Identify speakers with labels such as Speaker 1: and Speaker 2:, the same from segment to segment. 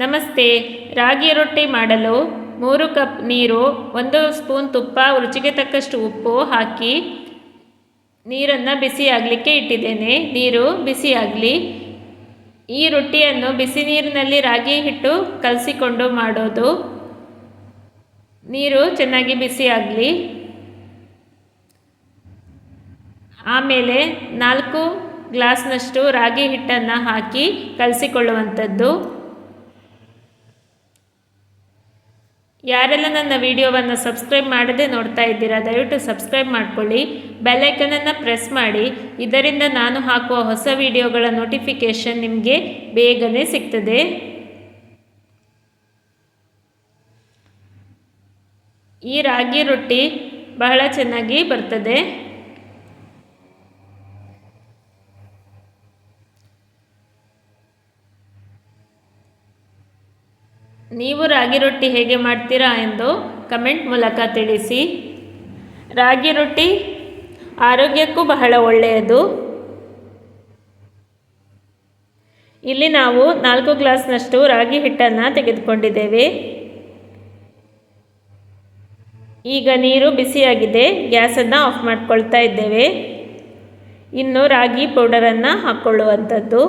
Speaker 1: ನಮಸ್ತೆ. ರಾಗಿ ರೊಟ್ಟಿ ಮಾಡಲು ಮೂರು ಕಪ್ ನೀರು, ಒಂದು ಸ್ಪೂನ್ ತುಪ್ಪ, ರುಚಿಗೆ ತಕ್ಕಷ್ಟು ಉಪ್ಪು ಹಾಕಿ ನೀರನ್ನು ಬಿಸಿಯಾಗಲಿಕ್ಕೆ ಇಟ್ಟಿದ್ದೇನೆ. ನೀರು ಬಿಸಿಯಾಗಲಿ ಈ ರೊಟ್ಟಿಯನ್ನು ಬಿಸಿ ನೀರಿನಲ್ಲಿ ರಾಗಿ ಹಿಟ್ಟು ಕಲಸಿಕೊಂಡು ಮಾಡೋದು. ನೀರು ಚೆನ್ನಾಗಿ ಬಿಸಿಯಾಗಲಿ ಆಮೇಲೆ ನಾಲ್ಕು ಗ್ಲಾಸ್ನಷ್ಟು ರಾಗಿ ಹಿಟ್ಟನ್ನು ಹಾಕಿ ಕಲಸಿಕೊಳ್ಳುವಂಥದ್ದು. ಯಾರೆಲ್ಲ ನನ್ನ ವಿಡಿಯೋವನ್ನು ಸಬ್ಸ್ಕ್ರೈಬ್ ಮಾಡದೆ ನೋಡ್ತಾ ಇದ್ದೀರಾ, ದಯವಿಟ್ಟು ಸಬ್ಸ್ಕ್ರೈಬ್ ಮಾಡ್ಕೊಳ್ಳಿ ಬೆಲ್ಲೈಕನನ್ನು ಪ್ರೆಸ್ ಮಾಡಿ, ಇದರಿಂದ ನಾನು ಹಾಕುವ ಹೊಸ ವಿಡಿಯೋಗಳ ನೋಟಿಫಿಕೇಷನ್ ನಿಮಗೆ ಬೇಗನೆ ಸಿಗ್ತದೆ. ಈ ರಾಗಿ ರೊಟ್ಟಿ ಬಹಳ ಚೆನ್ನಾಗಿ ಬರ್ತದೆ. ನೀವು ರಾಗಿ ರೊಟ್ಟಿ ಹೇಗೆ ಮಾಡ್ತೀರಾ ಎಂದು ಕಮೆಂಟ್ ಮೂಲಕ ತಿಳಿಸಿ. ರಾಗಿ ರೊಟ್ಟಿ ಆರೋಗ್ಯಕ್ಕೂ ಬಹಳ ಒಳ್ಳೆಯದು. ಇಲ್ಲಿ ನಾವು ನಾಲ್ಕು ಗ್ಲಾಸ್ನಷ್ಟು ರಾಗಿ ಹಿಟ್ಟನ್ನು ತೆಗೆದುಕೊಂಡಿದ್ದೇವೆ. ಈಗ ನೀರು ಬಿಸಿಯಾಗಿದೆ, ಗ್ಯಾಸನ್ನು ಆಫ್ ಮಾಡ್ಕೊಳ್ತಾ ಇದ್ದೇವೆ. ಇನ್ನು ರಾಗಿ ಪೌಡರನ್ನು ಹಾಕ್ಕೊಳ್ಳುವಂಥದ್ದು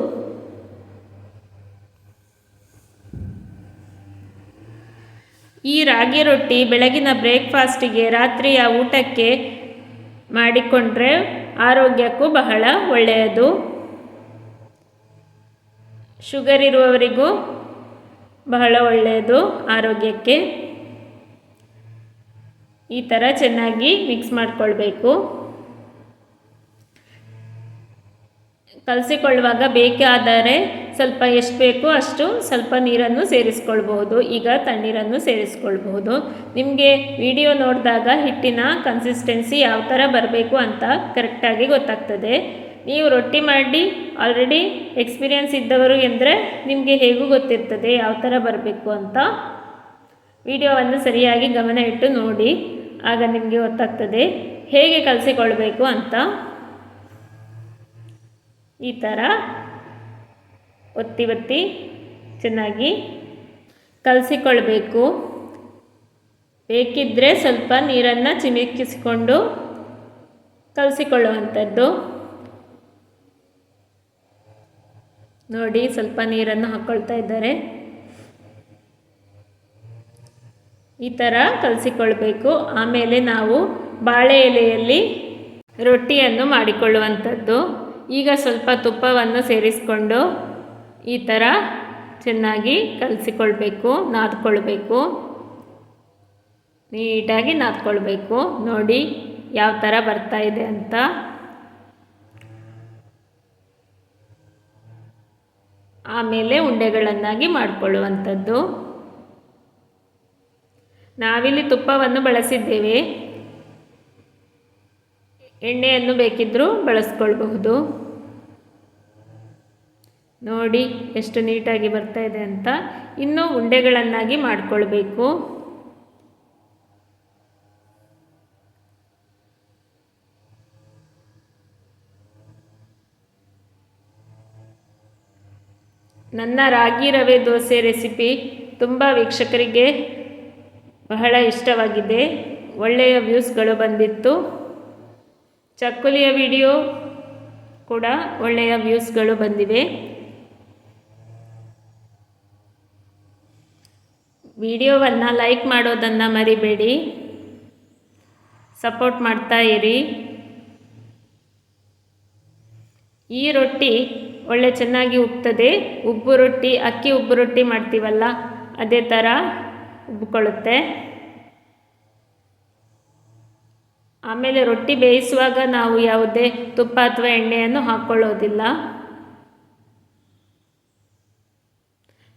Speaker 1: ಈ ರಾಗಿ ರೊಟ್ಟಿ ಬೆಳಗಿನ ಬ್ರೇಕ್ಫಾಸ್ಟಿಗೆ ರಾತ್ರಿಯ ಊಟಕ್ಕೆ ಮಾಡಿಕೊಂಡ್ರೆ ಆರೋಗ್ಯಕ್ಕೂ ಬಹಳ ಒಳ್ಳೆಯದು. ಶುಗರ್ ಇರುವವರಿಗೂ ಬಹಳ ಒಳ್ಳೆಯದು, ಆರೋಗ್ಯಕ್ಕೆ. ಈ ಥರ ಚೆನ್ನಾಗಿ ಮಿಕ್ಸ್ ಮಾಡಿಕೊಳ್ಬೇಕು. ಕಲಸಿಕೊಳ್ಳುವಾಗ ಬೇಕಾದರೆ ಸ್ವಲ್ಪ ಎಷ್ಟು ಬೇಕೋ ಅಷ್ಟು ಸ್ವಲ್ಪ ನೀರನ್ನು ಸೇರಿಸ್ಕೊಳ್ಬಹುದು ಈಗ ತಣ್ಣೀರನ್ನು ಸೇರಿಸ್ಕೊಳ್ಬಹುದು ನಿಮಗೆ ವಿಡಿಯೋ ನೋಡಿದಾಗ ಹಿಟ್ಟಿನ ಕನ್ಸಿಸ್ಟೆನ್ಸಿ ಯಾವ ಥರ ಬರಬೇಕು ಅಂತ ಕರೆಕ್ಟಾಗಿ ಗೊತ್ತಾಗ್ತದೆ. ನೀವು ರೊಟ್ಟಿ ಮಾಡಿ ಆಲ್ರೆಡಿ ಎಕ್ಸ್ಪೀರಿಯನ್ಸ್ ಇದ್ದವರು ಎಂದರೆ ನಿಮಗೆ ಹೇಗೂ ಗೊತ್ತಿರ್ತದೆ ಯಾವ ಥರ ಬರಬೇಕು ಅಂತ. ವಿಡಿಯೋವನ್ನು ಸರಿಯಾಗಿ ಗಮನ ಇಟ್ಟು ನೋಡಿ. ಆಗ ನಿಮಗೆ ಗೊತ್ತಾಗ್ತದೆ ಹೇಗೆ ಕಲಸಿಕೊಳ್ಬೇಕು ಅಂತ. ಈ ಥರ ಒತ್ತಿ ಒತ್ತಿ ಚೆನ್ನಾಗಿ ಕಲಸಿಕೊಳ್ಬೇಕು. ಬೇಕಿದ್ದರೆ ಸ್ವಲ್ಪ ನೀರನ್ನು ಚಿಮಿಕಿಸಿಕೊಂಡು ಕಲಸಿಕೊಳ್ಳುವಂಥದ್ದು. ನೋಡಿ ಸ್ವಲ್ಪ ನೀರನ್ನು ಹಾಕ್ಕೊಳ್ತಾ ಇದ್ದಾರೆ. ಈ ಥರ ಕಲಸಿಕೊಳ್ಬೇಕು. ಆಮೇಲೆ ನಾವು ಬಾಳೆ ಎಲೆಯಲ್ಲಿ ರೊಟ್ಟಿಯನ್ನು ಮಾಡಿಕೊಳ್ಳುವಂಥದ್ದು. ಈಗ ಸ್ವಲ್ಪ ತುಪ್ಪವನ್ನು ಸೇರಿಸ್ಕೊಂಡು ಈ ಥರ ಚೆನ್ನಾಗಿ ಕಲಸಿಕೊಳ್ಬೇಕು, ನಾದ್ಕೊಳ್ಬೇಕು. ನೀಟಾಗಿ ನಾದ್ಕೊಳ್ಬೇಕು. ನೋಡಿ ಯಾವ ಥರ ಬರ್ತಾ ಇದೆ ಅಂತ. ಆಮೇಲೆ ಉಂಡೆಗಳನ್ನಾಗಿ ಮಾಡಿಕೊಳ್ಳುವಂಥದ್ದು. ನಾವಿಲ್ಲಿ ತುಪ್ಪವನ್ನು ಬಳಸಿದ್ದೇವೆ. ಎಣ್ಣೆಯನ್ನು ಬೇಕಿದ್ದರೂ ಬಳಸ್ಕೊಳ್ಬಹುದು. ನೋಡಿ, ಎಷ್ಟು ನೀಟಾಗಿ ಬರ್ತಾ ಇದೆ ಅಂತ. ಇನ್ನೂ ಉಂಡೆಗಳನ್ನಾಗಿ ಮಾಡಿಕೊಳ್ಬೇಕು. ನನ್ನ ರಾಗಿ ರವೆ ದೋಸೆ ರೆಸಿಪಿ ತುಂಬ ವೀಕ್ಷಕರಿಗೆ ಬಹಳ ಇಷ್ಟವಾಗಿದೆ. ಒಳ್ಳೆಯ ವ್ಯೂಸ್ಗಳು ಬಂದಿತ್ತು. ಚಕ್ಕುಲಿಯ ವಿಡಿಯೋ ಕೂಡ ಒಳ್ಳೆಯ ವ್ಯೂಸ್ಗಳು ಬಂದಿವೆ. ವಿಡಿಯೋವನ್ನು ಲೈಕ್ ಮಾಡೋದನ್ನು ಮರಿಬೇಡಿ. ಸಪೋರ್ಟ್ ಮಾಡ್ತಾ ಇರಿ. ಈ ರೊಟ್ಟಿ ಒಳ್ಳೆ ಚೆನ್ನಾಗಿ ಉಬ್ತದೆ ಉಬ್ಬು ರೊಟ್ಟಿ, ಅಕ್ಕಿ ಉಬ್ಬು ರೊಟ್ಟಿ ಮಾಡ್ತೀವಲ್ಲ, ಅದೇ ಥರ ಉಬ್ಕೊಳ್ಳುತ್ತೆ. ಆಮೇಲೆ ರೊಟ್ಟಿ ಬೇಯಿಸುವಾಗ ನಾವು ಯಾವುದೇ ತುಪ್ಪ ಅಥವಾ ಎಣ್ಣೆಯನ್ನು ಹಾಕ್ಕೊಳ್ಳೋದಿಲ್ಲ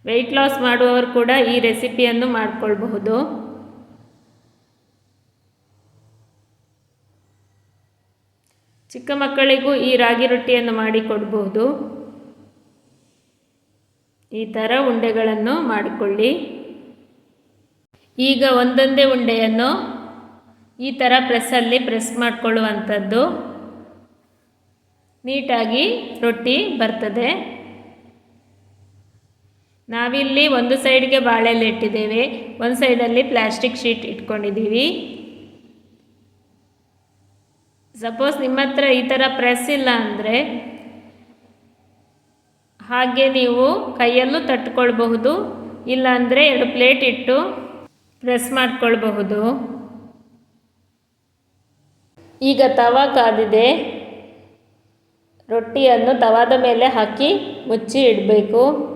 Speaker 1: ವೆಯ್ಟ್ ಲಾಸ್ ಮಾಡುವವರು ಕೂಡ ಈ ರೆಸಿಪಿಯನ್ನು ಮಾಡಿಕೊಳ್ಬಹುದು. ಚಿಕ್ಕ ಮಕ್ಕಳಿಗೂ ಈ ರಾಗಿ ರೊಟ್ಟಿಯನ್ನು ಮಾಡಿಕೊಡ್ಬಹುದು ಈ ಥರ ಉಂಡೆಗಳನ್ನು ಮಾಡಿಕೊಳ್ಳಿ. ಈಗ ಒಂದೊಂದೇ ಉಂಡೆಯನ್ನು ಈ ಥರ ಪ್ರೆಸ್ಸಲ್ಲಿ ಪ್ರೆಸ್ ಮಾಡಿಕೊಳ್ಳುವಂಥದ್ದು ನೀಟಾಗಿ ರೊಟ್ಟಿ ಬರ್ತದೆ. ನಾವಿಲ್ಲಿ ಒಂದು ಸೈಡ್ಗೆ ಬಾಳೆಲೆ ಇಟ್ಟಿದ್ದೇವೆ. ಒಂದು ಸೈಡಲ್ಲಿ ಪ್ಲಾಸ್ಟಿಕ್ ಶೀಟ್ ಇಟ್ಕೊಂಡಿದ್ದೀವಿ. ಸಪೋಸ್ ನಿಮ್ಮ ಹತ್ರ ಈ ಥರ ಪ್ರೆಸ್ ಇಲ್ಲ ಅಂದರೆ ಹಾಗೆ ನೀವು ಕೈಯಲ್ಲೂ ತಟ್ಕೊಳ್ಬಹುದು, ಇಲ್ಲಾಂದರೆ ಎರಡು ಪ್ಲೇಟ್ ಇಟ್ಟು ಪ್ರೆಸ್ ಮಾಡ್ಕೊಳ್ಬಹುದು. ಈಗ ತವ ಕಾದಿದೆ. ರೊಟ್ಟಿಯನ್ನು ತವಾದ ಮೇಲೆ ಹಾಕಿ ಮುಚ್ಚಿ ಇಡಬೇಕು.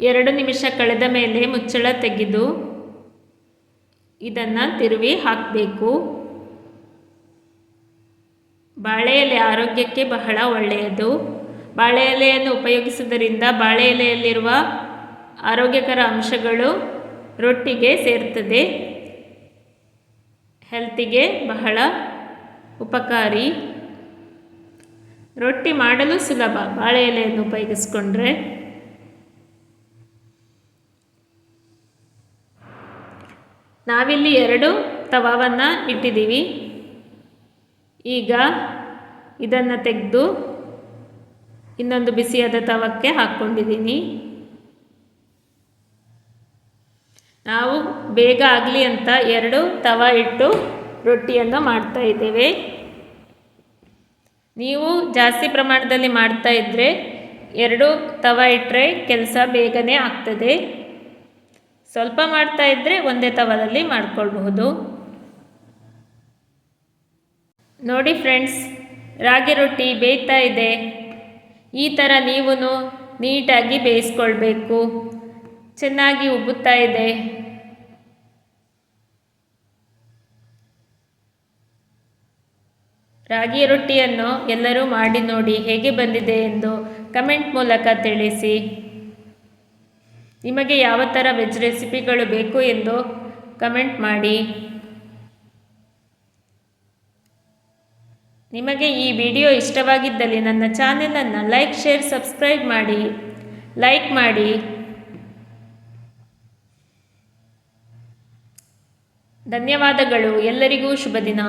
Speaker 1: ಎರಡು ನಿಮಿಷ ಕಳೆದ ಮೇಲೆ ಮುಚ್ಚಳ ತೆಗೆದು ಇದನ್ನು ತಿರುವಿ ಹಾಕಬೇಕು. ಬಾಳೆ ಎಲೆ ಆರೋಗ್ಯಕ್ಕೆ ಬಹಳ ಒಳ್ಳೆಯದು. ಬಾಳೆ ಎಲೆಯನ್ನು ಉಪಯೋಗಿಸುವುದರಿಂದ ಬಾಳೆ ಎಲೆಯಲ್ಲಿರುವ ಆರೋಗ್ಯಕರ ಅಂಶಗಳು ರೊಟ್ಟಿಗೆ ಸೇರ್ತದೆ. ಹೆಲ್ತಿಗೆ ಬಹಳ ಉಪಕಾರಿ. ರೊಟ್ಟಿ ಮಾಡಲು ಸುಲಭ. ಬಾಳೆ ಎಲೆಯನ್ನು ಉಪಯೋಗಿಸ್ಕೊಂಡ್ರೆ ನಾವಿಲ್ಲಿ ಎರಡು ತವಾವನ್ನು ಇಟ್ಟಿದ್ದೀವಿ. ಈಗ ಇದನ್ನು ತೆಗೆದು ಇನ್ನೊಂದು ಬಿಸಿಯಾದ ತವಕ್ಕೆ ಹಾಕ್ಕೊಂಡಿದ್ದೀನಿ. ನಾವು ಬೇಗ ಆಗಲಿ ಅಂತ ಎರಡು ತವ ಇಟ್ಟು ರೊಟ್ಟಿಯನ್ನು ಮಾಡ್ತಾ ಇದ್ದೇವೆ. ನೀವು ಜಾಸ್ತಿ ಪ್ರಮಾಣದಲ್ಲಿ ಮಾಡ್ತಾ ಇದ್ದರೆ ಎರಡು ತವ ಇಟ್ಟರೆ ಕೆಲಸ ಬೇಗನೆ ಆಗ್ತದೆ. ಸ್ವಲ್ಪ ಮಾಡ್ತಾ ಇದ್ದರೆ ಒಂದೇ ತವದಲ್ಲಿ ಮಾಡ್ಕೊಳ್ಬಹುದು. ನೋಡಿ ಫ್ರೆಂಡ್ಸ್, ರಾಗಿ ರೊಟ್ಟಿ ಬೇಯ್ತಾ ಇದೆ. ಈ ಥರ ನೀವು ನೀಟಾಗಿ ಬೇಯಿಸ್ಕೊಳ್ಬೇಕು. ಚೆನ್ನಾಗಿ ಉಬ್ಬುತ್ತಾ ಇದೆ. ರಾಗಿ ರೊಟ್ಟಿಯನ್ನು ಎಲ್ಲರೂ ಮಾಡಿ ನೋಡಿ ಹೇಗೆ ಬಂದಿದೆ ಎಂದು ಕಮೆಂಟ್ ಮೂಲಕ ತಿಳಿಸಿ. ನಿಮಗೆ ಯಾವ ಥರ ವೆಜ್ ರೆಸಿಪಿಗಳು ಬೇಕು ಎಂದು ಕಮೆಂಟ್ ಮಾಡಿ. ನಿಮಗೆ ಈ ವಿಡಿಯೋ ಇಷ್ಟವಾಗಿದ್ದಲ್ಲಿ ನನ್ನ ಚಾನೆಲನ್ನು ಲೈಕ್, ಶೇರ್, ಸಬ್ಸ್ಕ್ರೈಬ್ ಮಾಡಿ. ಲೈಕ್ ಮಾಡಿ. ಧನ್ಯವಾದಗಳು. ಎಲ್ಲರಿಗೂ ಶುಭ ದಿನ